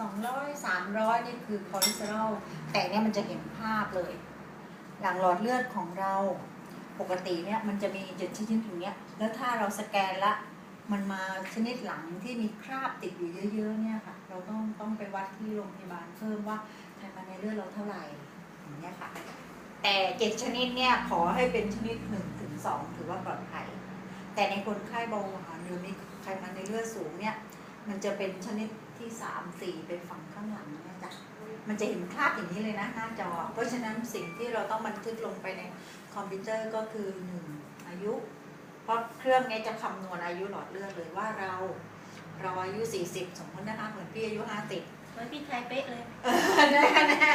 สองร้อยสามร้อยนี่คือคอเลสเตอรอลแต่เนี่ยมันจะเห็นภาพเลย หลังหลอดเลือดของเราปกติเนี่ยมันจะมีจุดชนิดอย่างเงี้ย แล้วถ้าเราสแกนละมันมาชนิดหลังที่มีคราบติดอยู่เยอะๆเนี่ยค่ะ เราต้องต้องไปวัดที่โรงพยาบาลเพิ่มว่าไขมันในเลือดเราเท่าไหร่อย่างเงี้ยค่ะ แต่เจ็ดชนิดเนี่ยขอให้เป็นชนิดหนึ่งถึงสองถือว่าปลอดภัย แต่ในคนไข้เบาหวานหรือมีไขมันในเลือดสูงเนี่ย มันจะเป็นชนิดที่สามสี่เป็นฝั่งข้างหลังเนี่ยจ้ะมันจะเห็นคราบอย่างนี้เลยนะหน้าจอ เพราะฉะนั้นสิ่งที่เราต้องบันทึกลงไปในคอมพิวเตอร์ก็คือหนึ่งอายุ เพราะเครื่องเนี้จะคำนวณอายุหลอดเลือดเลยว่าเราเราอายุ 40 สมมตินะคะเหมือนพี่อายุ 50เหมือนพี่ไทยเป๊ะเลยแน่แน่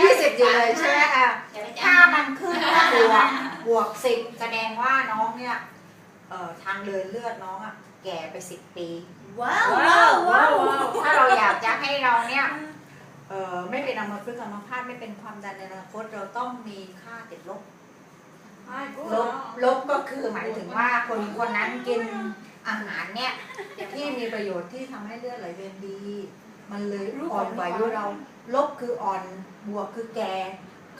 ยี่สิบอยู่เลยใช่ไหมคะอย่าไปถ้าจ้ามันขึ้นบวกบวกสิบแสดงว่าน้องเนี่ยเอ่อทางเดินเลือดน้องอะ แก่ไปสิบปี ว้าวว้าวว้าวถ้าเราอยากจะให้เราเนี่ยเอ่อไม่เป็นอัมพฤกษ์อัมพาตไม่เป็นความดันในอนาคตเราต้องมีค่าติดลบ ลบลบก็คือหมายถึงว่าคนคนนั้นกินอาหารเนี่ยที่มีประโยชน์ที่ทำให้เลือดไหลเวียนดี มันเลยอ่อนกว่าอายุเรา ลบคืออ่อนบวกคือแก่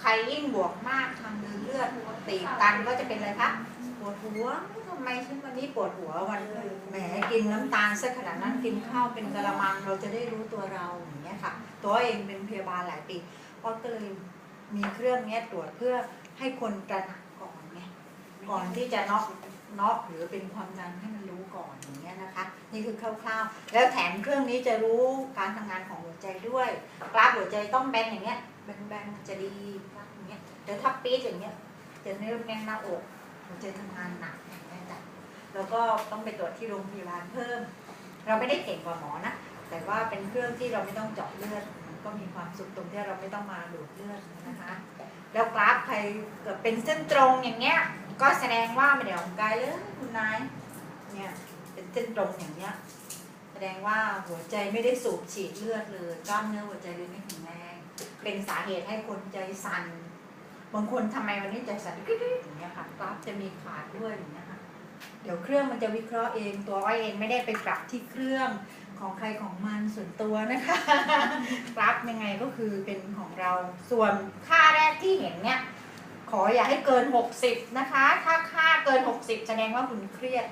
ใครยิ่งบวกมากทางเดินเลือดตีบตันก็จะเป็นอะไรคะป วดหัวทำไมฉันวันนี้ปวดหัววันแหมกินน้ำตาลสักขนาดนั้นกินข้าวเป็นกระมังเราจะได้รู้ตัวเราอย่างเงี้ยค่ะ ตัวเองเป็นพยาบาลหลายปีก็เลยมีเครื่องเนี้ยตรวจเพื่อให้คนตระหนักก่อนไงก่อนที่จะน็อกน็อกหรือเป็นความดันให้มันรู้ก่อนอย่างเงี้ยนะคะ นี่คือคร่าวๆ แล้วแถมเครื่องนี้จะรู้การทำงานของหัวใจด้วยกราฟหัวใจต้องแบนอย่างเงี้ยแบนๆจะดีกราฟอย่างเงี้ยแต่ถ้าปี๊ดอย่างเงี้ยจะเริ่มแน่นหน้าอก หัวใจทำงานหนักอย่างเงี้จ้ะแล้วก็ต้องไปตรวจที่โรงพยาบาลเพิ่ม เราไม่ได้เก่งกว่าหมอนะ แต่ว่าเป็นเครื่องที่เราไม่ต้องเจาะเลือดมันก็มีความสุขตรงที่เราไม่ต้องมาดูดเลือดนะคะ แล้วกราฟใครเกิดเป็นเส้นตรงอย่างเงี้ย ก็แสดงว่าไม่ได้ออกกำลังกายเลยคุณนายเนี่ยเป็นเส้นตรงอย่างเงี้ยแสดงว่าหัวใจไม่ได้สูบฉีดเลือดเลยกล้ามเนื้อหัวใจเลยไม่แข็งแรงเป็นสาเหตุให้คนใจสั่น บางคนทำไมวันนี้ใจสั่นกึ๊กอย่างเงี้ยค่ะกราฟจะมีขาดด้วยอย่างเงี้ยค่ะเดี๋ยวเครื่องมันจะวิเคราะห์เองตัวอ้อยเองไม่ได้ไปปรับที่เครื่องของใครของมันส่วนตัวนะคะกราฟยังไงก็คือเป็นของเราส่วนค่าแรกที่เห็นเนี่ยขออย่าให้เกิน 60 นะคะ ถ้าค่าเกิน 60 แสดงว่าคุณเครียด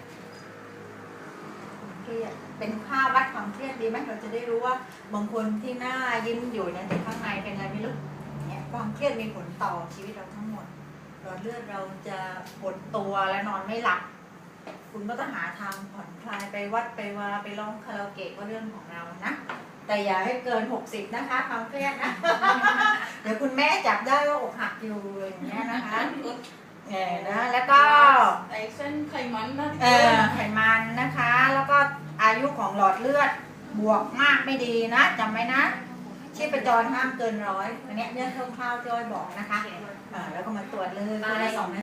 คุณเครียด เป็นค่าวัดความเครียดดีไหมเราจะได้รู้ว่าบางคนที่หน้ายิ้มอยู่เนี่ยแต่ข้างในเป็นอะไรไม่รู้ เนี่ยความเครียดมีผลต่อชีวิตเราทั้งหมดหลอดเลือดเราจะปวดตัวและนอนไม่หลับคุณก็ต้องหาทางผ่อนคลายไปวัดไปวาไปร้องคาราโอเกะก็เรื่องของเรานะแต่อย่าให้เกิน 60 นะคะความเครียดนะเดี๋ยวคุณแม่จับได้ว่าอกหักอยู่อย่างเงี้ยนะคะเออนะแล้วก็ไอ้เส้นไขมันนะเออไขมันนะคะ แล้วก็อายุของหลอดเลือดบวกมากไม่ดีนะจำไว้นะ ชีพจรห้ามเกินร้อยอันเนี้ยเรื่องคร่าวๆที่อ้อยบอกนะคะอ่าแล้วก็มาตรวจเลยคนละสองน